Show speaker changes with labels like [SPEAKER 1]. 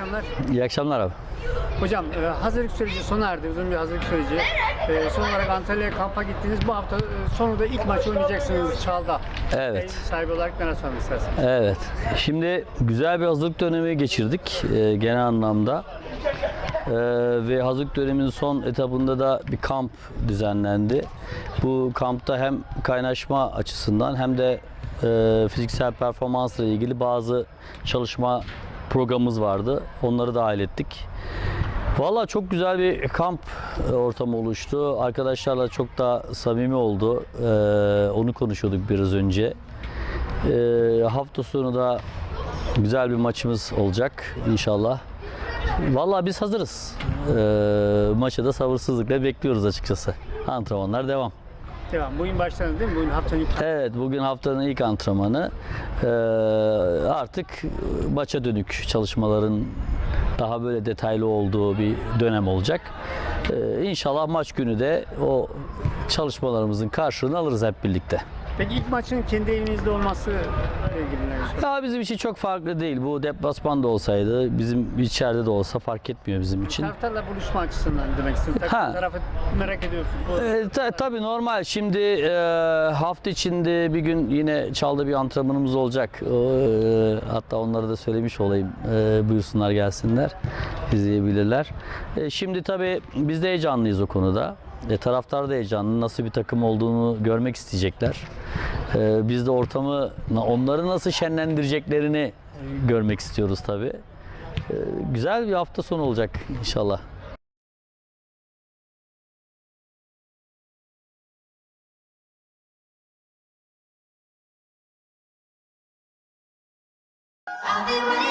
[SPEAKER 1] Akşamlar.
[SPEAKER 2] İyi akşamlar abi.
[SPEAKER 1] Hocam e, hazırlık süreci sona erdi. Uzun bir hazırlık süreci. E, son olarak Antalya'ya kampa gittiniz. Bu hafta e, sonunda ilk maçı oynayacaksınız Çağ'da.
[SPEAKER 2] Evet.
[SPEAKER 1] Ev sahibi olarak neler söylemek istersiniz?
[SPEAKER 2] Evet. Şimdi güzel bir hazırlık dönemi geçirdik e, genel anlamda. E, ve hazırlık döneminin son etabında da bir kamp düzenlendi. Bu kampta hem kaynaşma açısından hem de e, fiziksel performansla ilgili bazı çalışma programımız vardı. Onları dahil ettik. Valla çok güzel bir kamp e, ortamı oluştu. Arkadaşlarla çok da samimi oldu. E, onu konuşuyorduk biraz önce. E, hafta sonu da güzel bir maçımız olacak inşallah. Valla biz hazırız. E, maçı da sabırsızlıkla bekliyoruz açıkçası. Antrenmanlar devam.
[SPEAKER 1] Devam. Bugün başladınız değil mi? Bugün haftanın ilk
[SPEAKER 2] Evet bugün haftanın ilk antrenmanı. Ee, artık maça dönük çalışmaların daha böyle detaylı olduğu bir dönem olacak. Ee, inşallah maç günü de o çalışmalarımızın karşılığını alırız hep birlikte.
[SPEAKER 1] Peki ilk maçın kendi evinizde olması ile ilgili ne düşünüyorsunuz?
[SPEAKER 2] Ya bizim için çok farklı değil. Bu deplasman da olsaydı, bizim içeride de olsa fark etmiyor bizim için.
[SPEAKER 1] Taraftarla buluşma açısından demek. Takım
[SPEAKER 2] Ha.
[SPEAKER 1] tarafı merak ediyor futbol.
[SPEAKER 2] E, ta- tabii normal. Şimdi e, hafta içinde bir gün yine çalda bir antrenmanımız olacak. E, hatta onları da söylemiş olayım. E, buyursunlar gelsinler. izleyebilirler. E, şimdi tabii biz de heyecanlıyız o konuda. E, taraftar da heyecanlı. Nasıl bir takım olduğunu görmek isteyecekler. E, biz de ortamı, onları nasıl şenlendireceklerini görmek istiyoruz tabii. E, güzel bir hafta sonu olacak inşallah.
[SPEAKER 3] I've